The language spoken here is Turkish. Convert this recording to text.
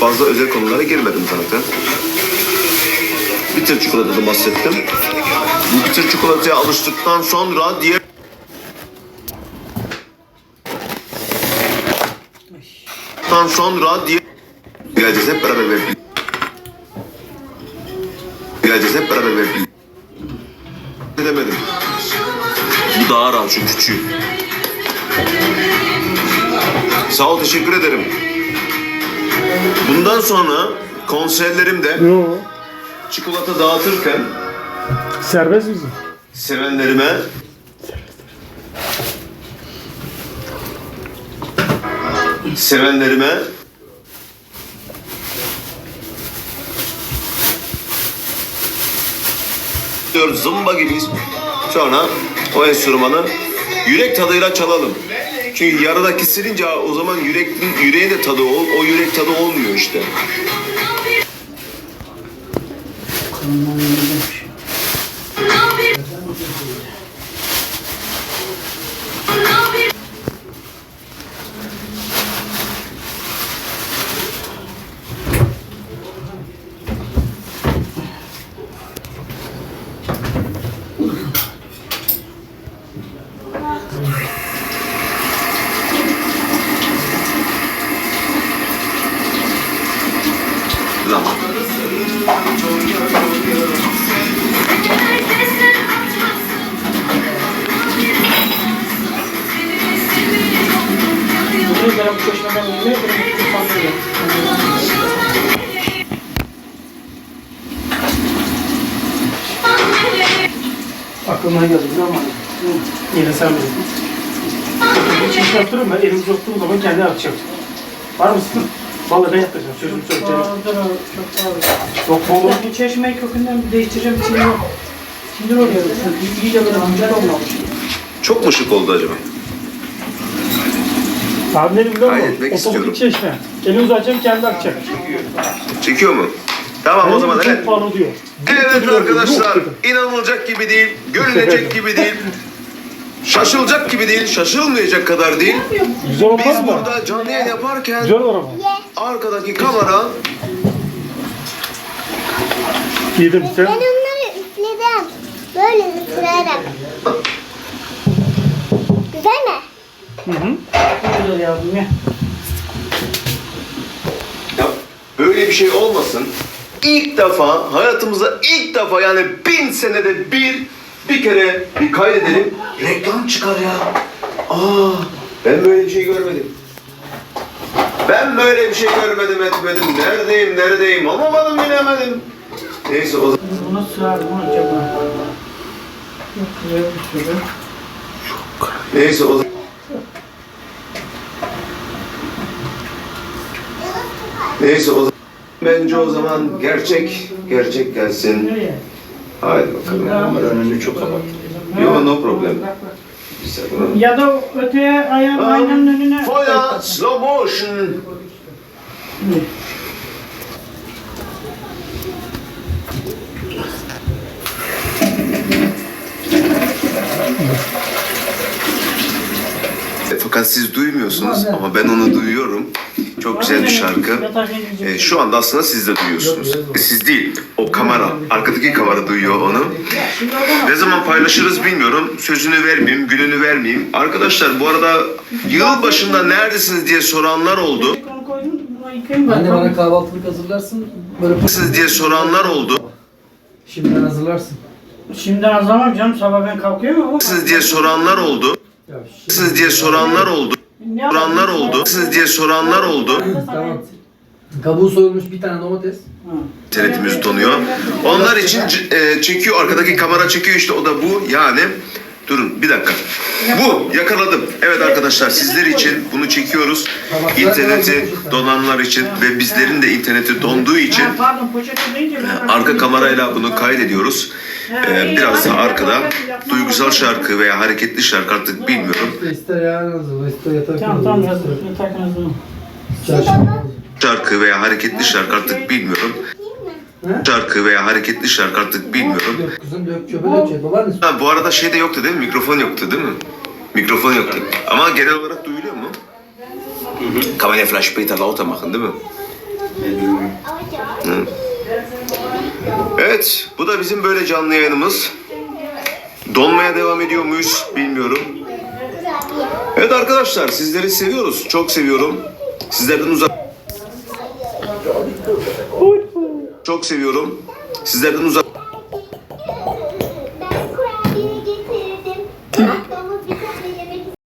fazla özel konulara girmedim zaten. Bitter çikolatadan bahsettim. Bu bitter çikolataya alıştıktan sonra diğer Ondan sonra diye geleceğiz hep beraber ve geleceğiz hep beraber ve ne demedim. Bu daha rahat şu küçüğü. Sağ ol teşekkür ederim. Bundan sonra konserlerimde Yo. çikolata dağıtırken Serbest bizim. sevenlerime sevenlerime diyoruz zımba gibiyiz. Sonra o enstrümanı yürek tadıyla çalalım. Çünkü yarıda kesilince o zaman yürek, yüreğin de tadı ol, o yürek tadı olmuyor işte. Zaman. Bunu üzere bu çeşmeden yemeği bunu tutamıyor. Aklıma geldi biliyor musun? Yine sen bilirsin. Bir çeşme yaptırırım ben elimi soktuğum zaman kendi atacak. Var mısın? Vallahi ben yapacağım. Sözümü söyleyeceğim. Çok doğru. Yok mu olur? Bu çeşmeyi kökünden bir değiştireceğim için yok. Sinir oluyor. Çünkü iyice böyle güzel olmamış. Çok mu şık oldu acaba? Abi ne biliyor Kaydetmek musun? istiyorum. Otomatik çeşme. Elini uzatacağım kendi akacak. Çekiyor mu? Tamam o zaman Çok evet. pahalı diyor. Evet arkadaşlar inanılacak gibi değil, görülecek gibi değil, şaşılacak gibi değil, şaşılmayacak kadar değil. Güzel olmaz Biz mı? burada canlı yayın yaparken Güzel olur ama. Arkadaki kamera Yedim sen. Ben onları üfledim. Böyle üfleyerek. Güzel mi? Hı hı. Güzel yavrum ya. ya böyle bir şey olmasın. İlk defa hayatımızda ilk defa yani bin senede bir bir kere bir kaydedelim. Reklam çıkar ya. Aa ben böyle bir şey görmedim. Ben böyle bir şey görmedim etmedim. Neredeyim neredeyim olamadım bilemedim. Neyse o zaman. Bunu sığar mı acaba? Çok güzel bir sürü. Neyse o zaman. Neyse o zaman. Bence o zaman gerçek, gerçek gelsin. Haydi bakalım. Ama önünü çok kapat. Yo no problem. Ya da öteye ayağın aynanın önüne. Foya slow motion. E, Fakat siz duymuyorsunuz ama ben onu duyuyorum. Çok güzel bir şarkı. E, şu anda aslında siz de duyuyorsunuz. E, siz değil, o kamera, arkadaki kamera duyuyor onu. Ne zaman paylaşırız bilmiyorum. Sözünü vermeyeyim, gününü vermeyeyim. Arkadaşlar bu arada yıl başında neredesiniz diye soranlar oldu. Anne bana kahvaltılık hazırlarsın. Böyle Siz diye soranlar oldu. şimdiden hazırlarsın. Şimdiden hazırlamam canım sabah ben kalkıyorum ama. Siz diye soranlar oldu. Siz diye soranlar oldu. Soranlar oldu. Siz diye soranlar oldu. Tamam. Kabuğu soyulmuş bir tane domates. İnternetimiz donuyor. Onlar için e, çekiyor, arkadaki kamera çekiyor işte o da bu. Yani durun bir dakika. Bu yakaladım. Evet arkadaşlar sizler için bunu çekiyoruz. İnterneti donanlar için ve bizlerin de interneti donduğu için ben... arka kamerayla bunu kaydediyoruz. Ee, biraz da arkada duygusal şarkı veya hareketli şarkı artık bilmiyorum. Şarkı veya hareketli şarkı artık bilmiyorum şarkı veya hareketli şarkı artık bilmiyorum. Kızım dök çöpe dök çöpe. Baban Ha, bu arada şey de yoktu değil mi? Mikrofon yoktu değil mi? Mikrofon yoktu. Ama genel olarak duyuluyor mu? Kameraya flash beta lauter machen değil mi? Evet, bu da bizim böyle canlı yayınımız. Donmaya devam ediyor muyuz bilmiyorum. Evet arkadaşlar, sizleri seviyoruz. Çok seviyorum. Sizlerden uzak... Oy. Çok seviyorum. Sizlerden uzak.